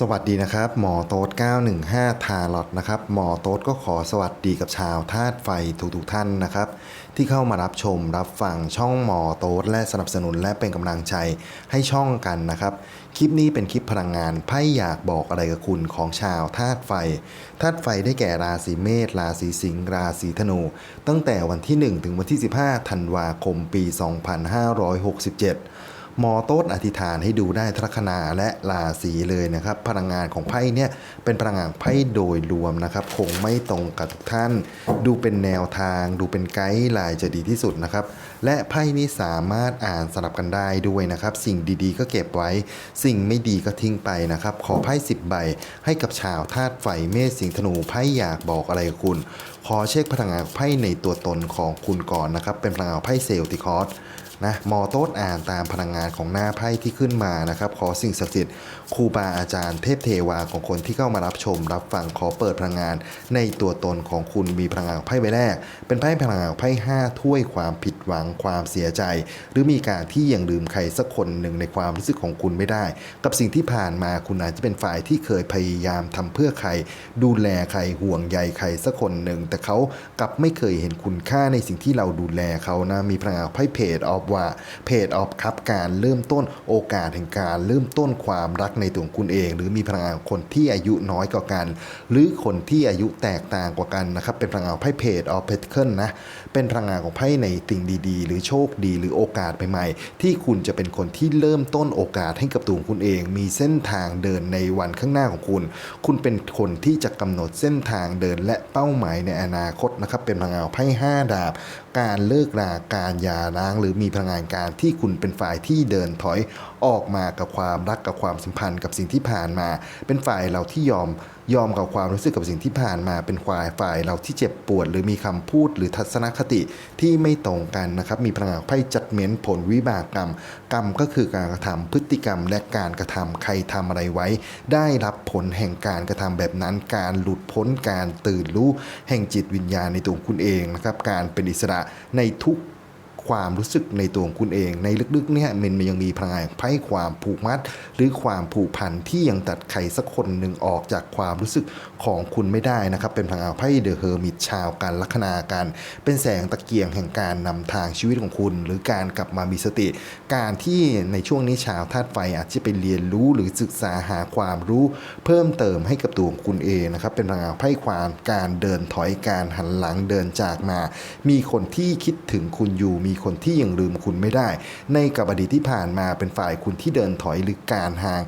สวัสดีนะครับ หมอโต๊ด915 ทาลอตนะครับ หมอโต๊ดก็ขอสวัสดีกับชาวธาตุไฟทุกๆท่านนะครับ ที่เข้ามารับชมรับฟังช่องหมอโต๊ดและสนับสนุนและเป็นกำลังใจให้ช่องกันนะครับ คลิปนี้เป็นคลิปพลังงานไพ่อยากบอกอะไรกับคุณของชาวธาตุไฟธาตุไฟได้แก่ราศีเมษราศีสิงห์ราศีธนู ตั้งแต่วันที่ 1 ถึงวันที่ 15 ธันวาคมปี 2567ห มอโต๊ดอธิษฐานให้ดูได้ทัคนาและราศีเลยนะครับ พลังงานของไพ่เนี่ยเป็นพลังงานไพ่โดยรวมนะครับ คงไม่ตรงกับทุกท่าน ดูเป็นแนวทาง ดูเป็นไกด์ไลน์จะดีที่สุดนะครับ และไพ่นี้สามารถอ่านสลับกันได้ด้วยนะครับ สิ่งดีๆ ก็เก็บไว้ สิ่งไม่ดีก็ทิ้งไปนะครับ ขอไพ่10ใบให้กับชาวธาตุไฟเมษสิงธนูไพ่อยากบอกอะไรกับคุณ ขอเช็คพลังงานไพ่ในตัวตนของคุณก่อนนะครับ เป็นพลังงานไพ่เซลติคอส นะมอโต้อ่านตามพลังงานของหน้าไพ่ที่ขึ้นมานะครับ ขอสิ่งศักดิ์สิทธิ์ครูบาอาจารย์เทพเทวาของคนที่เข้ามารับชม รับฟังขอเปิดพลังงาน ในตัวตนของคุณมีพลังงานไพ่ใบแรก เป็นไพ่พลังงานไพ่ห้าถ้วยความผิดหวังความเสียใจ หรือมีการที่ยังลืมใครสักคนหนึ่งในความรู้สึกของคุณไม่ได้ กับสิ่งที่ผ่านมาคุณอาจจะเป็นฝ่ายที่เคยพยายามทำเพื่อใคร ดูแลใครห่วงใยใครสักคนหนึ่งแต่เขากลับไม่เคยเห็นคุณค่าในสิ่งที่เราดูแลเขานะมีพลังงานไพ่เพจออฟว่าเพจออฟครับการเริ่มต้นโอกาสแห่งการเริ่มต้นความรักในตัวคุณเอง หรือมีพลังงานคนที่อายุน้อยกว่ากัน หรือคนที่อายุแตกต่างกว่ากันนะครับเป็นพลังงานไพ่เพจออฟเพทเคิลนะเป็นพลังงานของไพ่ในสิ่งดีๆ หรือโชคดี หรือโอกาสใหม่ๆ ที่คุณจะเป็นคนที่เริ่มต้นโอกาสให้กับตัวคุณเอง มีเส้นทางเดินในวันข้างหน้าของคุณ คุณเป็นคนที่จะกำหนดเส้นทางเดินและเป้าหมายในอนาคตนะครับเป็นพลังงานไพ่ห้าดาบ การเลิกราการยาร้างหรือมีพลังงานการที่คุณเป็นฝ่ายที่เดินถอยออกมากับความรักกับความสัมพันธ์กับสิ่งที่ผ่านมา เป็นฝ่ายเราที่ยอมยอมกับความรู้สึกกับสิ่งที่ผ่านมา เป็นฝ่ายฝ่ายเราที่เจ็บปวด หรือมีคำพูดหรือทัศนคติที่ไม่ตรงกันนะครับ มีพลังงานไพ่จัดเม้นผลวิบากกรรม กรรมก็คือการกระทำพฤติกรรมและการกระทำใครทำอะไรไว้ ได้รับผลแห่งการกระทำแบบนั้น การหลุดพ้นการตื่นรู้แห่งจิตวิญญาณในตัวคุณเองนะครับ การเป็นอิสระในทุก ความรู้สึกในตัวของคุณเอง ในลึกๆเนี่ยมันยังมีพลังงานไพ่ความผูกมัด หรือความผูกพันที่ยังตัดใครสักคนหนึ่งออกจากความรู้สึกของคุณไม่ได้นะครับ เป็นพลังงานไพ่เดอะเฮอร์มิตชาวการลัคนาการ เป็นแสงตะเกียงแห่งการนำทางชีวิตของคุณ หรือการกลับมามีสติ การที่ในช่วงนี้ชาวธาตุไฟอาจจะไปเรียนรู้หรือศึกษาหาความรู้เพิ่มเติมให้กับตัวของคุณเองนะครับ เป็นพลังงานไพ่ความการเดินถอยการหันหลังเดินจากมา มีคนที่คิดถึงคุณอยู่มีีคนที่ยังลืมคุณไม่ได้ ในกับอดีตที่ผ่านมาเป็นฝ่ายคุณที่เดินถอยหรือการห่าง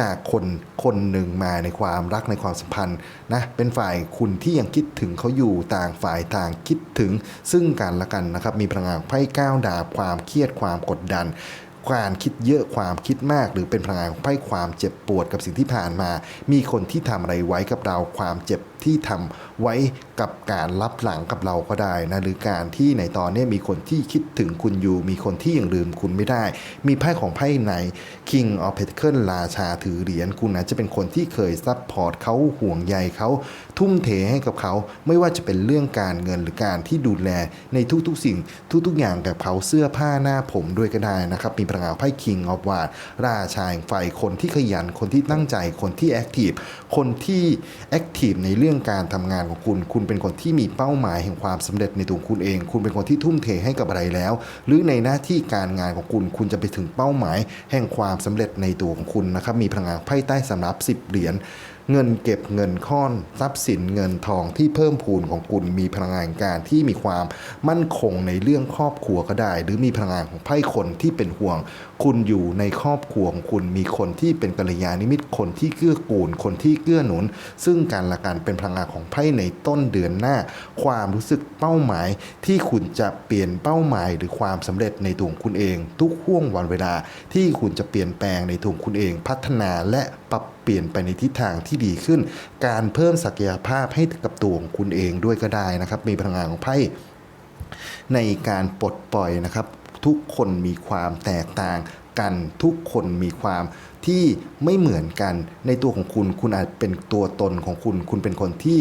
จากคนคนหนึ่งมาในความรักในความสัมพันธ์นะเป็นฝ่ายคุณที่ยังคิดถึงเขาอยู่ต่างฝ่ายต่างคิดถึง ซึ่งกันและกันนะครับ มีพลังงานไพ่ก้าวดาบความเครียดความกดดันการคิดเยอะความคิดมาก หรือเป็นพลังงานของไพ่ความเจ็บปวดกับสิ่งที่ผ่านมา มีคนที่ทำอะไรไว้กับเราความเจ็บ ที่ทำไว้กับการรับหลังกับเราก็ได้นะหรือการที่ในตอนนี้มีคนที่คิดถึงคุณอยู่ มีคนที่ยังลืมคุณไม่ได้ มีไพ่ของไพ่ใน King of Pentacles ราชาถือเหรียญคุณอาจจะเป็นคนที่เคยซัพพอร์ตเขาห่วงใยเขาทุ่มเทให้กับเขา ไม่ว่าจะเป็นเรื่องการเงินหรือการที่ดูแลในทุกๆสิ่งทุกๆอย่างกับเขาเสื้อผ้าหน้าผมด้วยก็ได้นะครับมีพลังงานไพ่ King of w a r d ราชาแห่งไฟคนที่ขยันคนที่ตั้งใจคนที่แอคทีฟคนที่แอคทีฟในเรื่องื่องการทำงานของคุณ คุณเป็นคนที่มีเป้าหมายแห่งความสำเร็จในตัวคุณเอง คุณเป็นคนที่ทุ่มเทให้กับอะไรแล้ว หรือในหน้าที่การงานของคุณ คุณจะไปถึงเป้าหมาย แห่งความสำเร็จในตัวของคุณนะครับ มีพลังงานไพ่ใต้สำรับ 10 เหรียญ เงินเก็บเงินค้อนทรัพย์สินเงินทองที่เพิ่มพูนของคุณมีพลังงานการที่มีความมั่นคงในเรื่องครอบครัวก็ได้ หรือมีพลังงานของไพ่คนที่เป็นห่วง คุณอยู่ในครอบครัวของคุณมีคนที่เป็นกัลยาณมิตรคนที่เกื้อกูลคนที่เกื้อหนุน ซึ่งการละกันเป็นพลังงานของไพ่ในต้นเดือนหน้า ความรู้สึกเป้าหมายที่คุณจะเปลี่ยนเป้าหมาย หรือความสำเร็จในตัวงคุณเอง ทุกห่วงวันเวลาที่คุณจะเปลี่ยนแปลงในตัวงคุณเองพัฒนาและ ปรับเปลี่ยนไปในทิศทางที่ดีขึ้น การเพิ่มศักยภาพให้กับตัวของคุณเองด้วยก็ได้นะครับ มีพลังงานของไพ่ในการปลดปล่อยนะครับ ทุกคนมีความแตกต่างกันทุกคนมีความ ที่ไม่เหมือนกันในตัวของคุณ คุณอาจเป็นตัวตนของคุณ คุณเป็นคนที่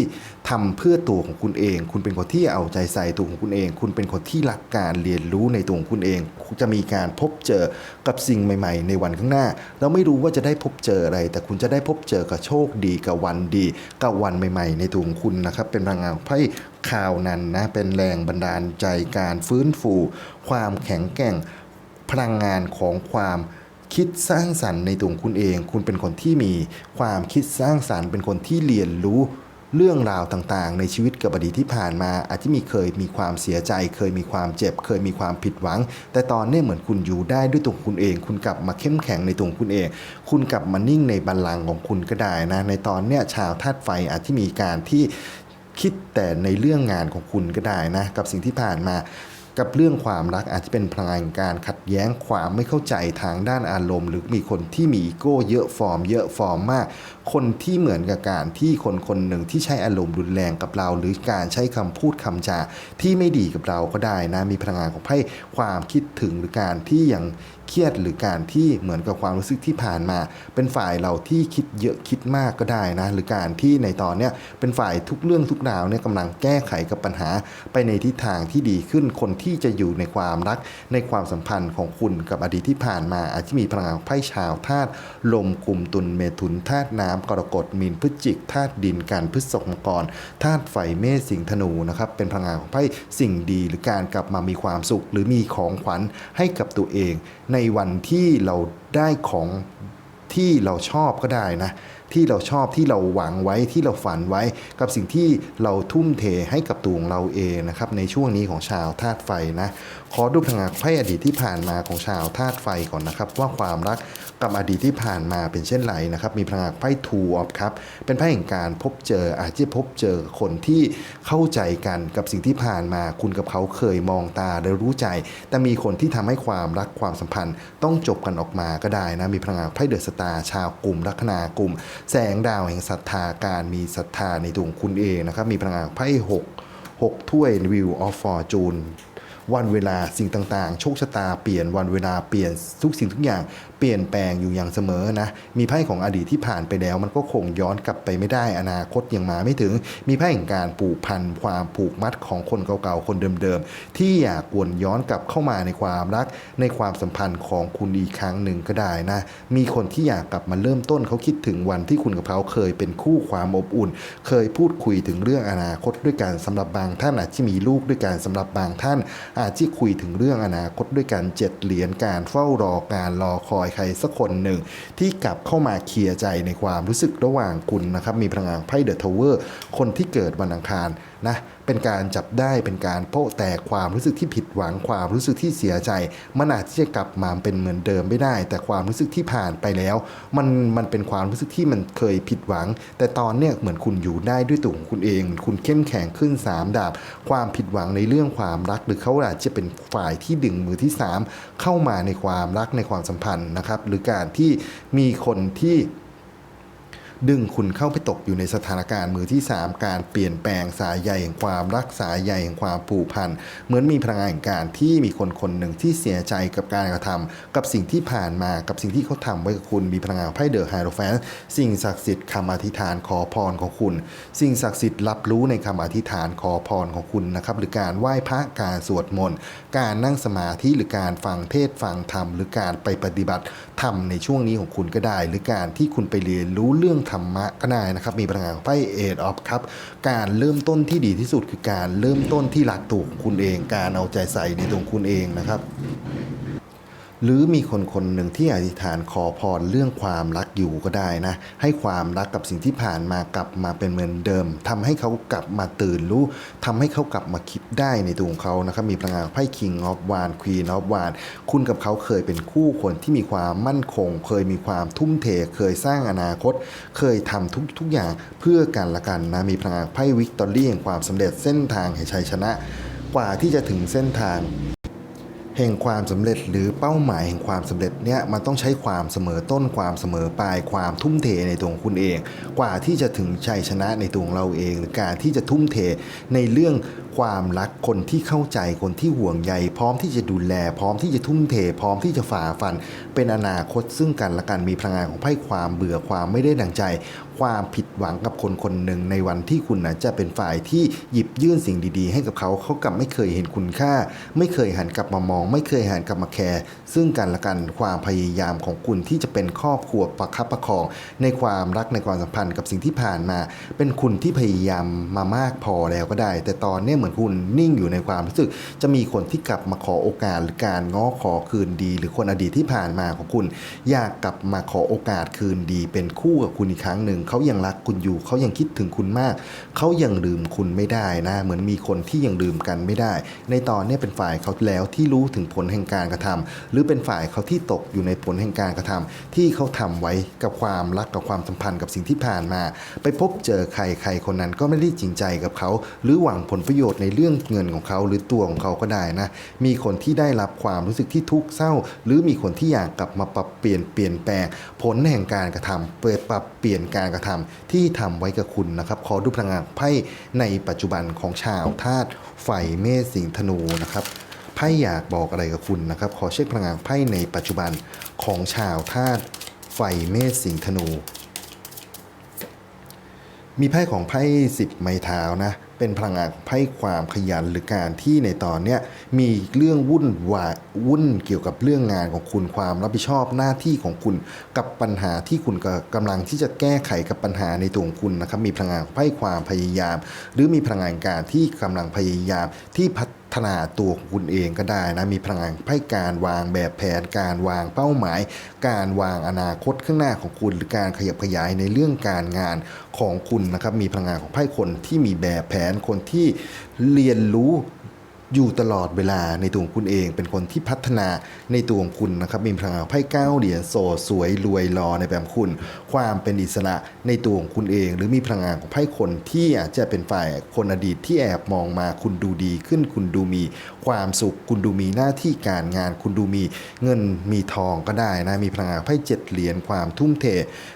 ทำเพื่อตัวของคุณเอง คุณเป็นคนที่เอาใจใส่ตัวของคุณเอง คุณเป็นคนที่รักการเรียนรู้ในตัวของคุณเองจะมีการพบเจอกับสิ่งใหม่ ๆ ในวันข้างหน้า เราไม่รู้ว่าจะได้พบเจออะไร แต่คุณจะได้พบเจอกับโชคดีกับวันดีกับวันใหม่ ๆ ในตัวของคุณนะครับ เป็นพลังงานไพ่ข่าวนั้นนะ เป็นแรงบันดาลใจการฟื้นฟู ความแข็งแกร่งพลังงานของความ คิดสร้างสรรค์ในตัวงคุณเอง คุณเป็นคนที่มีความคิดสร้างสรรค์ เป็นคนที่เรียนรู้เรื่องราวต่างๆ ในชีวิตกับอดีตที่ผ่านมา อาจจะมีเคยมีความเสียใจ เคยมีความเจ็บ เคยมีความผิดหวัง แต่ตอนนี้เหมือนคุณอยู่ได้ด้วยตัวงคุณเอง คุณกลับมาเข้มแข็งในตัวงคุณเอง คุณกลับมานิ่งในบัลลังก์ของคุณก็ได้นะ ในตอนเนี้ยชาวธาตุไฟอาจจะมีการที่คิดแต่ในเรื่องงานของคุณก็ได้นะ กับสิ่งที่ผ่านมา กับเรื่องความรักอาจจะเป็นพลังงานการขัดแย้งความไม่เข้าใจทางด้านอารมณ์ หรือมีคนที่มีอีโก้เยอะฟอร์ม เยอะฟอร์มมาก คนที่เหมือนกับการที่คนคนหนึ่งที่ใช้อารมณ์รุนแรงกับเรา หรือการใช้คำพูดคำจาที่ไม่ดีกับเราก็ได้นะมีพลังงานของไพ่ความคิดถึงหรือการที่ยัง เครียดหรือการที่เหมือนกับความรู้สึกที่ผ่านมา เป็นฝ่ายเราที่คิดเยอะคิดมากก็ได้นะ หรือการที่ในตอนเนี้ยเป็นฝ่ายทุกเรื่องทุกราวเนี่ยกำลังแก้ไขกับปัญหาไปในทิศทางที่ดีขึ้น คนที่จะอยู่ในความรักในความสัมพันธ์ของคุณกับอดีตที่ผ่านมา อาจจะมีพลังงานไพ่ชาวธาตุลมกลุ่มตุลเมถุนธาตุน้ำกรกฎมีนพฤศจิกธาตุดินกันพฤษภมังกรธาตุไฟเมษสิงธนูนะครับเป็นพลังงานของไพ่สิ่งดีหรือการกลับมามีความสุข หรือมีของขวัญให้กับตัวเอง ในวันที่เราได้ของที่เราชอบก็ได้นะ ที่เราชอบที่เราหวังไว้ที่เราฝันไว้ กับสิ่งที่เราทุ่มเทให้กับตัวของเราเองนะครับในช่วงนี้ของชาวธาตุไฟนะขอดูพลังงานไพ่อดีตที่ผ่านมาของชาวธาตุไฟก่อนนะครับ ว่าความรักกับอดีตที่ผ่านมาเป็นเช่นไรนะครับ มีพลังงานไพ่ทูออฟครับเป็นไพ่แห่งการพบเจออาจจะพบเจอคนที่เข้าใจกันกับสิ่งที่ผ่านมาคุณกับเขาเคยมองตาและรู้ใจ แต่มีคนที่ทำให้ความรักความสัมพันธ์ ต้องจบกันออกมาก็ได้นะมีพลังงานไพ่เดอะสตาร์ชาวกลุ่มลัคนากลุ่มแสงดาวแห่งศรัทธาการมีศรัทธาในตัวของคุณเองนะครับ มีพลังงานไพ่หกหกถ้วยวิวออฟฟอร์จูน วันเวลาสิ่งต่างๆ โชคชะตาเปลี่ยนวันเวลาเปลี่ยนทุกสิ่งทุกอย่างเปลี่ยนแปลงอยู่อย่างเสมอนะ มีไพ่ของอดีตที่ผ่านไปแล้ว มันก็คงย้อนกลับไปไม่ได้อนาคตยังมาไม่ถึง มีไพ่แห่งการผูกพันความผูกมัดของคนเก่าๆคนเดิมๆ ที่อยากวนย้อนกลับเข้ามาในความรัก ในความสัมพันธ์ของคุณอีกครั้งหนึ่งก็ได้นะ มีคนที่อยากกลับมาเริ่มต้นเขาคิดถึงวันที่คุณกับเขาเคยเป็นคู่ความอบอุ่น เคยพูดคุยถึงเรื่องอนาคตด้วยกันสำหรับบางท่านอาจจะมีลูกด้วยกันสำหรับบางท่านอาจที่คุยถึงเรื่องอนาคตด้วยกันเจ็ดเหรียญการเฝ้ารอการรอคอยใครสักคนหนึ่ง ที่กลับเข้ามาเคลียร์ใจในความรู้สึกระหว่างคุณนะครับมีพลังงานไพ่เดอะทาวเวอร์คนที่เกิดวันอังคาร นะเป็นการจับได้เป็นการโปะแตกความรู้สึกที่ผิดหวังความรู้สึกที่เสียใจ มันอาจที่จะกลับมาเป็นเหมือนเดิมไม่ได้ แต่ความรู้สึกที่ผ่านไปแล้ว มันมันเป็นความรู้สึกที่มันเคยผิดหวัง แต่ตอนเนี้ยเหมือนคุณอยู่ได้ด้วยตัวของคุณเองคุณเข้มแข็งขึ้นสามดาบ ความผิดหวังในเรื่องความรัก หรือเขาอาจจะเป็นฝ่ายที่ดึงมือที่สามเข้ามาในความรักในความสัมพันธ์นะครับหรือการที่มีคนที่ ดึงคุณเข้าไปตกอยู่ในสถานการณ์มือที่ 3 การเปลี่ยนแปลงสายใยแห่งความรักสายใยแห่งความผูกพันเหมือนมีพลังงานแห่งการที่มีคนคนหนึ่งที่เสียใจกับการกระทำกับสิ่งที่ผ่านมากับสิ่งที่เขาทำไว้กับคุณมีพลังงานไพ่เดอะไฮโรแฟนสิ่งศักดิ์สิทธิ์คำอธิษฐานขอพรของคุณ สิ่งศักดิ์สิทธิ์รับรู้ในคำอธิษฐานขอพรของคุณนะครับหรือการไหว้พระการสวดมนต์การนั่งสมาธิหรือการฟังเทศน์ฟังธรรมหรือการไปปฏิบัติธรรมในช่วงนี้ของคุณก็ได้ หรือการที่คุณไปเรียนรู้เรื่องธรรมะก็ได้นะครับ มีพลังงานของไพ่เอทออฟครับ การเริ่มต้นที่ดีที่สุดคือการเริ่มต้นที่หลักตัวของคุณเอง การเอาใจใส่ในตัวของคุณเองนะครับ หรือมีคนคนหนึ่งที่อธิษฐานขอพรเรื่องความรักอยู่ก็ได้นะ ให้ความรักกับสิ่งที่ผ่านมากลับมาเป็นเหมือนเดิมทำให้เขากลับมาตื่นรู้ทำให้เขากลับมาคิดได้ในตัวของเขานะครับมีพลังงานไพ่ King of w a n Queen of w a n คุณกับเขาเคยเป็นคู่คนที่มีความมั่นคง เคยมีความทุ่มเท เคยสร้างอนาคต เคยทำทุกทุกอย่างเพื่อกันละกันนะมีพลังงานไพ่วิกตอรี่แห่งความสำเร็จเส้นทางแห่งชัยชนะ กว่าที่จะถึงเส้นทาง แห่งความสำเร็จหรือเป้าหมายแห่งความสำเร็จเนี่ยมันต้องใช้ความเสมอต้นความเสมอปลายความทุ่มเทในตัวของคุณเอง กว่าที่จะถึงชัยชนะในตัวของเราเอง หรือการที่จะทุ่มเทในเรื่องความรักคนที่เข้าใจคนที่ห่วงใยพร้อมที่จะดูแล พร้อมที่จะทุ่มเท พร้อมที่จะฝ่าฟัน เป็นอนาคตซึ่งกันและกันมีพลังงานของไพ่ความเบื่อความไม่ได้ดังใจ ความผิดหวังกับคนคนหนึ่งในวันที่คุณนะจะเป็นฝ่ายที่หยิบยื่นสิ่งดีๆ ให้กับเขาเขากลับไม่เคยเห็นคุณค่า ไม่เคยหันกลับมามอง ไม่เคยหันกลับมาแคร์ซึ่งกันและกันความพยายามของคุณที่จะเป็นครอบครัวประคับประคอง ในความรักในความสัมพันธ์กับสิ่งที่ผ่านมา เป็นคุณที่พยายามมามากพอแล้วก็ได้ แต่ตอนนี้เหมือนคุณนิ่งอยู่ในความรู้สึก จะมีคนที่กลับมาขอโอกาสหรือการง้อขอคืนดี หรือคนอดีตที่ผ่านมาของคุณ อยากกลับมาขอโอกาสคืนดี เป็นคู่กับคุณอีกครั้งหนึ่งเขายังรักคุณอยู่ เขายังคิดถึงคุณมาก เขายังลืมคุณไม่ได้นะ เหมือนมีคนที่ยังลืมกันไม่ได้ ในตอนนี้เป็นฝ่ายเขาแล้วที่รู้ถึงผลแห่งการกระทำหรือเป็นฝ่ายเขาที่ตกอยู่ในผลแห่งการกระทำที่เขาทำไว้กับความรักกับความสัมพันธ์กับสิ่งที่ผ่านมา ไปพบเจอใครใครคนนั้นก็ไม่ได้จริงใจกับเขา หรือหวังผลประโยชน์ในเรื่องเงินของเขา หรือตัวของเขาก็ได้นะ มีคนที่ได้รับความรู้สึกที่ทุกข์เศร้า หรือมีคนที่อยากกลับมาปรับเปลี่ยนเปลี่ยนแปลง ผลแห่งการกระทำเปิดปรับเปลี่ยนการกระทำที่ทำไว้กับคุณนะครับ ขอดูพลังงานไพ่ในปัจจุบันของชาวธาตุไฟเมษสิงธนูนะครับไพ่อยากบอกอะไรกับคุณนะครับ ขอเช็คพลังงานไพ่ในปัจจุบันของชาวธาตุไฟเมษสิงธนู มีไพ่ของไพ่สิบไม้เท้านะ เป็นพลังงานไพ่ความขยันหรือการที่ในตอนเนี้ยมีเรื่องวุ่นวายวุ่นเกี่ยวกับเรื่องงานของคุณความรับผิดชอบหน้าที่ของคุณกับปัญหาที่คุณกำลังที่จะแก้ไขกับปัญหาในตัวของคุณนะครับมีพลังงานไพ่ความพยายาม หรือมีพลังงานการที่กำลังพยายามที่พัฒ นาตัวของคุณเองก็ได้นะ มีพลังงานไพ่การวางแบบแผน การวางเป้าหมาย การวางอนาคตข้างหน้าของคุณหรือการขยับขยายในเรื่องการงานของคุณนะครับ มีพลังงานของไพ่คนที่มีแบบแผนคนที่เรียนรู้ อยู่ตลอดเวลาในตัวของคุณเอง เป็นคนที่พัฒนาในตัวของคุณนะครับมีพลังงานไพ่เก้าเหรียญโสดสวยรวยรอในแบบคุณ ความเป็นอิสระในตัวของคุณเอง หรือมีพลังงานของไพ่คนที่อาจจะเป็นฝ่ายคนอดีตที่แอบมองมาคุณดูดีขึ้นคุณดูมี ความสุขคุณดูมีหน้าที่การงาน คุณดูมีเงินมีทองก็ได้นะมีพลังงานไพ่เจ็ดเหรียญความทุ่มเท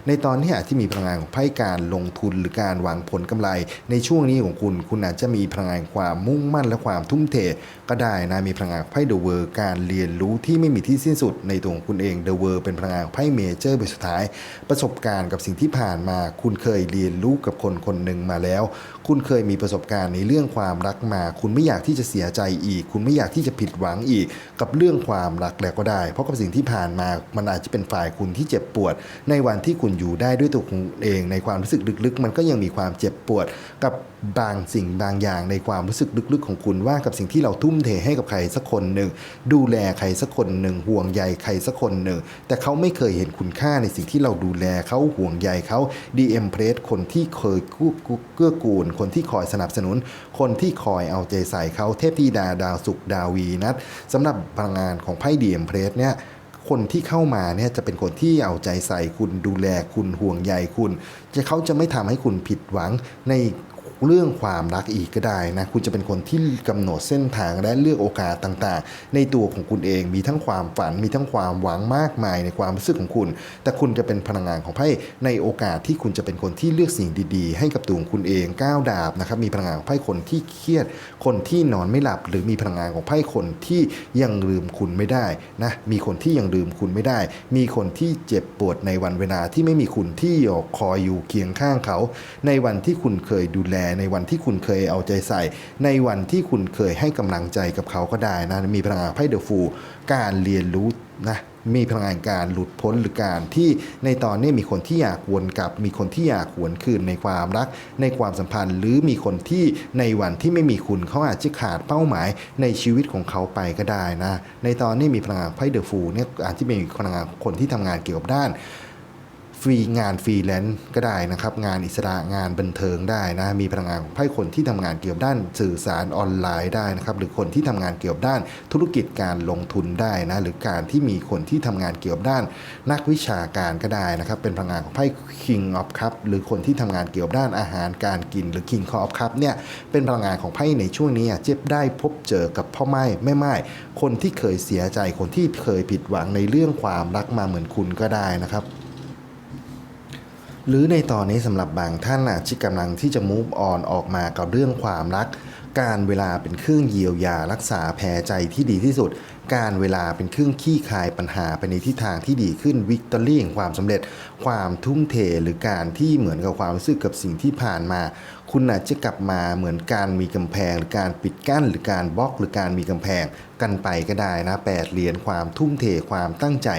ในตอนนี้อาจที่มีพลังงานของไพ่การลงทุนหรือการหวังผลกำไร ในช่วงนี้ของคุณ คุณอาจจะมีพลังงานความมุ่งมั่นและความทุ่มเท é ก็ได้นะมีพลังงานไพ่เดอะเวอร์การเรียนรู้ที่ไม่มีที่สิ้นสุดในตัวของคุณเองเดอะเวอร์เป็นพลังงานไพ่เมเจอร์เป็นสุดท้าย ประสบการณ์กับสิ่งที่ผ่านมา คุณเคยเรียนรู้กับคนคนหนึ่งมาแล้ว คุณเคยมีประสบการณ์ในเรื่องความรักมา คุณไม่อยากที่จะเสียใจอีก คุณไม่อยากที่จะผิดหวังอีก กับเรื่องความรักแล้วก็ได้ เพราะกับสิ่งที่ผ่านมามันอาจจะเป็นฝ่ายคุณที่เจ็บปวด ในวันที่คุณอยู่ได้ด้วยตัวคุณเองในความรู้สึกลึกๆ มันก็ยังมีความเจ็บปวด กับบางสิ่งบางอย่างในความรู้สึกลึกๆ ของคุณว่ากับสิ่งที่เราทุ่มเทให้กับใครสักคนหนึ่งดูแลใครสักคนหนึ่งห่วงใยใครสักคนหนึ่งแต่เขาไม่เคยเห็นคุณค่าในสิ่งที่เราดูแลเขาห่วงใยเขาดีเอ็มเพรสคนที่เคยกู้เกื้อกูล คนที่คอยสนับสนุน คนที่คอยเอาใจใส่เขาเทพธิดาดาวสุขดาวีนัทสำหรับพลังงานของไพ่ดีเอ็มเพรสเนี่ยคนที่เข้ามาเนี่ยจะเป็นคนที่เอาใจใส่คุณดูแลคุณห่วงใยคุณ จะเขาจะไม่ทำให้คุณผิดหวังใน เรื่องความรักอีกก็ได้นะคุณจะเป็นคนที่กำหนดเส้นทางและเลือกโอกาสต่างๆ ในตัวของคุณเองมีทั้งความฝันมีทั้งความหวังมากมายในความรู้สึกของคุณ แต่คุณจะเป็นพลังงานของไพ่ในโอกาสที่คุณจะเป็นคนที่เลือกสิ่งดีๆ ให้กับตัวของคุณเองก้าวดาบนะครับมีพลังงานของไพ่คนที่เครียด คนที่นอนไม่หลับ หรือมีพลังงานของไพ่คนที่ยังลืมคุณไม่ได้นะมีคนที่ยังลืมคุณไม่ได้ มีคนที่เจ็บปวดในวันเวลาที่ไม่มีคุณที่ยคอยอยู่เคียงข้างเขา ในวันที่คุณเคยดูแลในวันที่คุณเคยเอาใจใส่ ในวันที่คุณเคยให้กำลังใจกับเขาก็ได้นะ มีพลังงานไพ่เดอะฟูการเรียนรู้นะมีพลังงานการหลุดพ้นหรือการที่ในตอนนี้มีคนที่อยากวนกลับ มีคนที่อยากหวนคืนในความรัก ในความสัมพันธ์ หรือมีคนที่ในวันที่ไม่มีคุณเขาอาจจะขาดเป้าหมายในชีวิตของเขาไปก็ได้นะ ในตอนนี้มีพลังงานไพ่เดอะฟูเนี่ยอาจจะมีพลังงานคนที่ทำงานเกี่ยวกับด้าน ฟรีงานฟรีแลนซ์ก็ได้นะครับ งานอิสระงานบันเทิงได้นะ มีพลังงานของไพ่คนที่ทำงานเกี่ยวด้านสื่อสารออนไลน์ได้นะครับ หรือคนที่ทำงานเกี่ยวด้านธุรกิจการลงทุนได้นะ หรือการที่มีคนที่ทำงานเกี่ยวด้านนักวิชาการก็ได้นะครับ เป็นพลังงานของไพ่ King of Cup หรือคนที่ทำงานเกี่ยวด้านอาหารการกิน หรือ King of Cup เนี่ย เป็นพลังงานของไพ่ในช่วงนี้เจ็บได้พบเจอกับพ่อไม้แม่ไม้คนที่เคยเสียใจ คนที่เคยผิดหวังในเรื่องความรักมาเหมือนคุณก็ได้นะครับ หรือในตอนนี้สำหรับบางท่านอาจจะกำลังที่จะ move on ออกมากับเรื่องความรัก การเวลาเป็นเครื่องเยียวยารักษาแผลใจที่ดีที่สุด การเวลาเป็นเครื่องขี้คายปัญหาไปในทิศทางที่ดีขึ้นวิกตอรี่แห่งความสำเร็จ ความทุ่มเทหรือการที่เหมือนกับความรู้สึกกับสิ่งที่ผ่านมา คุณอาจจะกลับมาเหมือนการมีกำแพง หรือการปิดกั้น หรือการบล็อกหรือการมีกำแพงกันไปก็ได้นะแปดเหรียญความทุ่มเทความตั้งใจ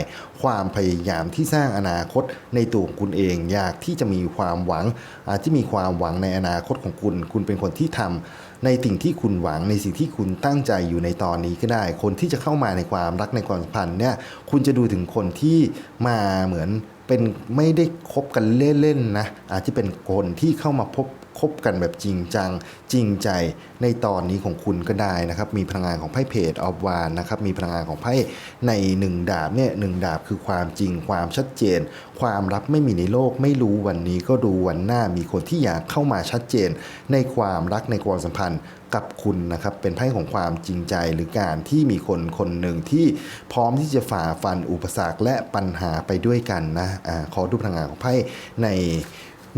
ความพยายามที่สร้างอนาคตในตัวของคุณเอง อยากที่จะมีความหวัง อาจจะมีความหวังในอนาคตของคุณ คุณเป็นคนที่ทำในสิ่งที่คุณหวังในสิ่งที่คุณตั้งใจอยู่ในตอนนี้ก็ได้ คนที่จะเข้ามาในความรักในความสัมพันธ์เนี่ยคุณจะดูถึงคนที่มาเหมือนเป็นไม่ได้คบกันเล่นๆนะอาจจะเป็นคนที่เข้ามาพบ คบกันแบบจริงจังจริงใจในตอนนี้ของคุณก็ได้นะครับ มีพลังงานของไพ่เพจออฟวานนะครับ มีพลังงานของไพ่ในหนึ่งดาบเนี่ยหนึ่งดาบคือความจริงความชัดเจน ความลับไม่มีในโลก ไม่รู้วันนี้ก็ดูวันหน้ามีคนที่อยากเข้ามาชัดเจน ในความรักในความสัมพันธ์กับคุณนะครับเป็นไพ่ของความจริงใจหรือการที่มีคนคนหนึ่งที่พร้อมที่จะฝ่าฟันอุปสรรคและปัญหาไปด้วยกันนะอาขอดูพลังงานของไพ่ใน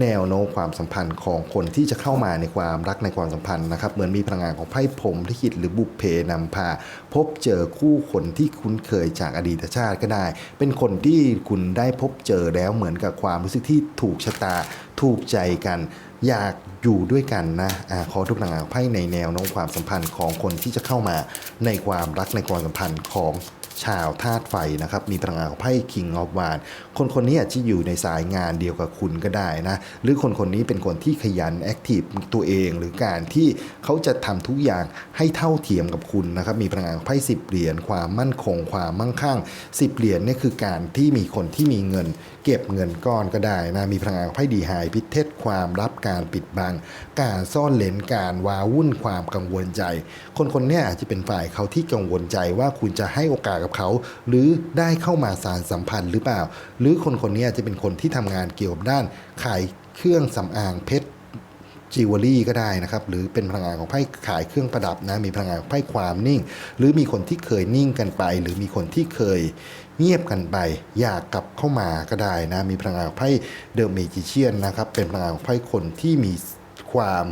แนวโน้มความสัมพันธ์ของคนที่จะเข้ามาในความรักในความสัมพันธ์นะครับเหมือนมีพลังงานของไพ่พรหมลิขิตหรือบุพเพนำพา พบเจอคู่คนที่คุ้นเคยจากอดีตชาติก็ได้ เป็นคนที่คุณได้พบเจอแล้วเหมือนกับความรู้สึกที่ถูกชะตาถูกใจกันอยากอยู่ด้วยกันนะอาขอทุกพลังงานของไพ่ในแนวโน้มความสัมพันธ์ของคนที่จะเข้ามาในความรักในความสัมพันธ์ของ ชาวธาตุไฟนะครับ มีพลังงานของไพ่ King of w a n คนคนนี้อาจจะอยู่ในสายงานเดียวกับคุณก็ได้นะ หรือคนคนนี้เป็นคนที่ขยันแอคทีฟตัวเอง หรือการที่เขาจะทำทุกอย่างให้เท่าเทียมกับคุณนะครับ มีพลังงานของไพ่10เหรียญความมั่นคง ความมั่งคั่ง10เหรียญนี่คือการที่มีคนที่มีเงิน เก็บเงินก้อนก็ได้นะมีพลังงานของไพ่ดีไฮพิเทศความลับการปิดบัง การซ่อนเลนการวาวุ่นความกังวลใจ คนคนนี้อาจจะเป็นฝ่ายเขาที่กังวลใจว่าคุณจะให้โอกาสกับเขา หรือได้เข้ามาสารสัมพันธ์หรือเปล่า หรือคนคนนี้จะเป็นคนที่ทำงานเกี่ยวกับด้านขายเครื่องสำอางเพชรจิวเวลรี่ก็ได้นะครับ หรือเป็นพลังงานของไพ่ขายเครื่องประดับนะมีพลังงานของไพ่ความนิ่ง หรือมีคนที่เคยนิ่งกันไป หรือมีคนที่เคยเงียบกันไป อยากกลับเข้ามาก็ได้นะ มีพลังงานของไพ่เดอะเมจิเชียนนะครับ เป็นพลังงานของไพ่คนที่มีความ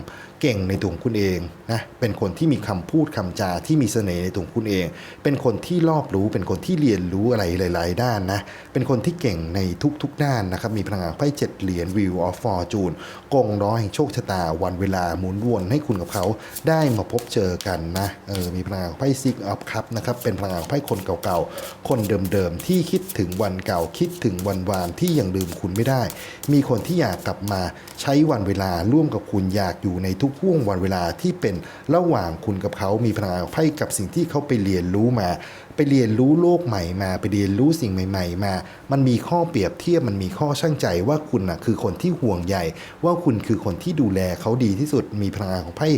เก่งในตัวของคุณเองนะเป็นคนที่มีคำพูดคำจาที่มีเสน่ห์ในตัวของคุณเอง เป็นคนที่รอบรู้เป็นคนที่เรียนรู้อะไรหลาย ๆ ด้านนะเป็นคนที่เก่งในทุก ๆ ด้านนะครับมีพลังงานไพ่เจ็ดเหรียญวิวออฟฟอร์จูนกงร้อยโชคชะตาวันเวลาหมุนวนให้คุณกับเขาได้มาพบเจอกันนะเออมีพลังงานไพ่ซิกอัพครับนะครับเป็นพลังงานไพ่คนเก่าๆคนเดิม ๆ ที่คิดถึงวันเก่าคิดถึงวันวานที่ยังลืมคุณไม่ได้ มีคนที่อยากกลับมาใช้วันเวลาร่วมกับคุณอยากอยู่ในทุกห่วงวันเวลาที่เป็นระหว่างคุณกับเขามีพลังงานไพ่กับสิ่งที่เขาไปเรียนรู้มาไปเรียนรู้โลกใหม่มา ไปเรียนรู้สิ่งใหม่ ๆ มา มันมีข้อเปรียบเทียบมันมีข้อช่างใจว่าคุณน่ะคือคนที่ห่วงใยว่าคุณคือคนที่ดูแลเขาดีที่สุดมีพลังงานของไพ่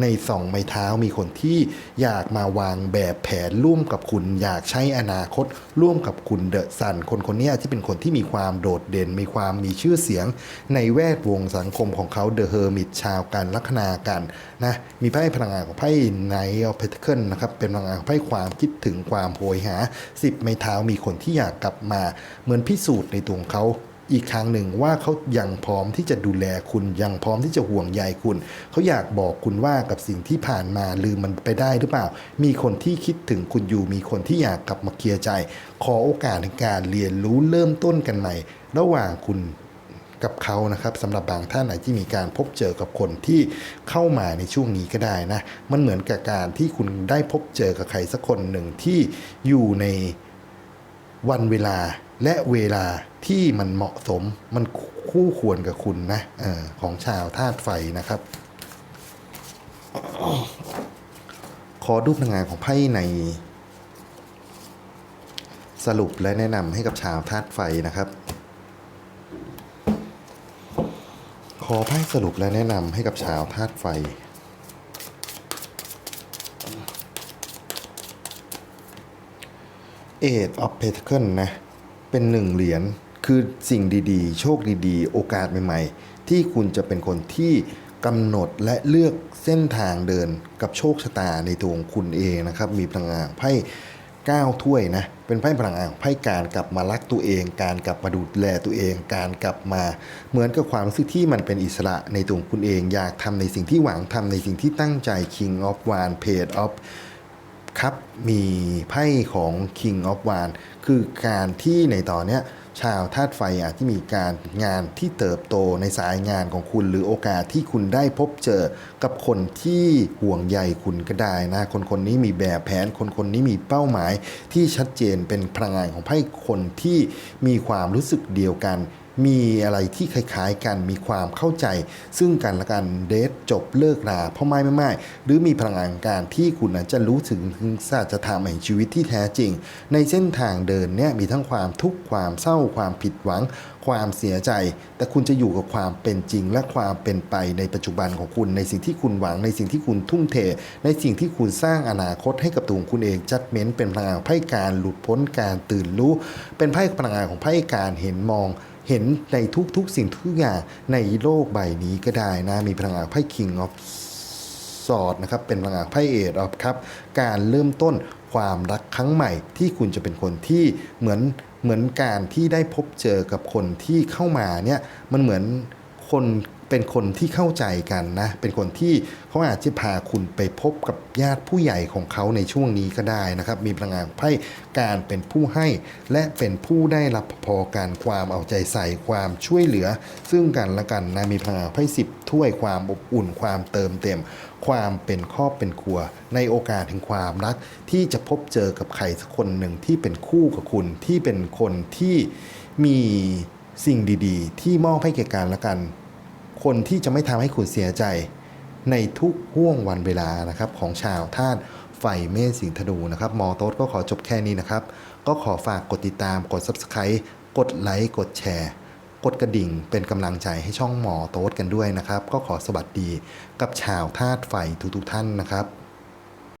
ในสองไม้เท้ามีคนที่อยากมาวางแบบแผนร่วมกับคุณ อยากใช้อนาคต ร่วมกับคุณเดอะซันคนคนนี้ที่เป็นคนที่มีความโดดเด่น มีความมีชื่อเสียง ในแวดวงสังคมของเขาเดอะเฮอร์มิตชาวกันลัคนากันนะมีไพ่พลังงานของไพ่ไนท์ออฟเพเคิลนะครับเป็นพลังงานของไพ่ความคิดถึงความโหยหาสิบไม้เท้ามีคนที่อยากกลับมา เหมือนพิสูจน์ในตัวของเขาอีกครั้งหนึ่งว่าเขายังพร้อมที่จะดูแลคุณยังพร้อมที่จะห่วงใยคุณ เขาอยากบอกคุณว่ากับสิ่งที่ผ่านมาลืมมันไปได้หรือเปล่า มีคนที่คิดถึงคุณอยู่ มีคนที่อยากกลับมาเคลียร์ใจ ขอโอกาสในการเรียนรู้เริ่มต้นกันใหม่ ระหว่างคุณ กับเขานะครับสำหรับบางท่านอาจจะมีการพบเจอกับคนที่เข้ามาในช่วงนี้ก็ได้นะมันเหมือนกับการที่คุณได้พบเจอกับใครสักคนหนึ่งที่อยู่ในวันเวลาและเวลาที่มันเหมาะสมมันคู่ควรกับคุณนะออของชาวธาตุไฟนะครับ ขอดูพลังงานของไพ่ใน สรุปและแนะนำให้กับชาวธาตุไฟนะครับ ขอไพ่สรุปและแนะนำให้กับชาวธาตุไฟ Eight of Pentacles นะ เป็นหนึ่งเหรียญคือสิ่งดีๆ โชคดีๆ โอกาสใหม่ๆ ที่คุณจะเป็นคนที่กำหนดและเลือกเส้นทางเดินกับโชคชะตาในตัวของคุณเองนะครับ มีพลังงานไพ่ 9 ถ้วยนะ เป็นไพ่พลังงานของไพ่การกลับมารักตัวเอง การกลับมาดูแลตัวเอง การกลับมาเหมือนกับความรู้สึกที่มันเป็นอิสระในตัวคุณเอง อยากทำในสิ่งที่หวังทำในสิ่งที่ตั้งใจ King of w a n Page of ครับมีไพ่ของ King of w a n คือการที่ในตอนเนี้ย ชาวธาตุไฟอาจจะมีการงานที่เติบโตในสายงานของคุณ หรือโอกาสที่คุณได้พบเจอกับคนที่ห่วงใยคุณก็ได้นะ คนคนนี้มีแบบแผน คนคนนี้มีเป้าหมายที่ชัดเจนเป็นพลังงานของไพ่คนที่มีความรู้สึกเดียวกัน มีอะไรที่คล้ายๆกันมีความเข้าใจ ซึ่งกันและกันเดทจบเลิกราพ่อไม่ไม่ไม่หรือมีพลังงานการที่คุณอาจจะรู้ถึงถึงสัจธรรมแห่งชีวิตที่แท้จริง ในเส้นทางเดินเนี่ยมีทั้งความทุกข์ความเศร้าความผิดหวัง ความเสียใจ แต่คุณจะอยู่กับความเป็นจริง และความเป็นไปในปัจจุบันของคุณในสิ่งที่คุณหวัง ในสิ่งที่คุณทุ่มเท ในสิ่งที่คุณสร้างอนาคตให้กับตัวคุณเองจัดเม้นเป็นพลังงานไพ่การหลุดพ้นการตื่นรู้ เป็นไพ่พลังงานของไพ่การเห็นมอง เห็นในทุกๆสิ่งทุกอย่างในโลกใบนี้ก็ได้นะ มีพลังงานไพ่คิงออฟสอดนะครับเป็นพลังงานไพ่เอทออฟครับการเริ่มต้นความรักครั้งใหม่ที่คุณจะเป็นคนที่เหมือนเหมือนการที่ได้พบเจอกับคนที่เข้ามาเนี่ยมันเหมือนคน เป็นคนที่เข้าใจกันนะ เป็นคนที่เขาอาจจะพาคุณไปพบกับญาติผู้ใหญ่ของเขาในช่วงนี้ก็ได้นะครับ มีพลังงานไพ่การเป็นผู้ให้และเป็นผู้ได้รับพอการความเอาใจใส่ความช่วยเหลือ ซึ่งกันและกันนะมีพลังงานไพ่สิบถ้วยความอบอุ่นความเติมเต็ม ความเป็นครอบเป็นครัว ในโอกาสแห่งความรัก ที่จะพบเจอกับใครสักคนหนึ่งที่เป็นคู่กับคุณที่เป็นคนที่มีสิ่งดี ๆ ที่มอบให้แก่กันและกัน คนที่จะไม่ทำให้คุณเสียใจในทุกห่วงวันเวลานะครับของชาวธาตุไฟเมษสิงห์ธนูนะครับมอโต๊ดก็ขอจบแค่นี้นะครับ ก็ขอฝากกดติดตามกด Subscribe กดไลค์กดแชร์กดกระดิ่งเป็นกำลังใจให้ช่องหมอโต๊ดกันด้วยนะครับ ก็ขอสวัสดีกับชาวธาตุไฟทุกๆท่านนะครับ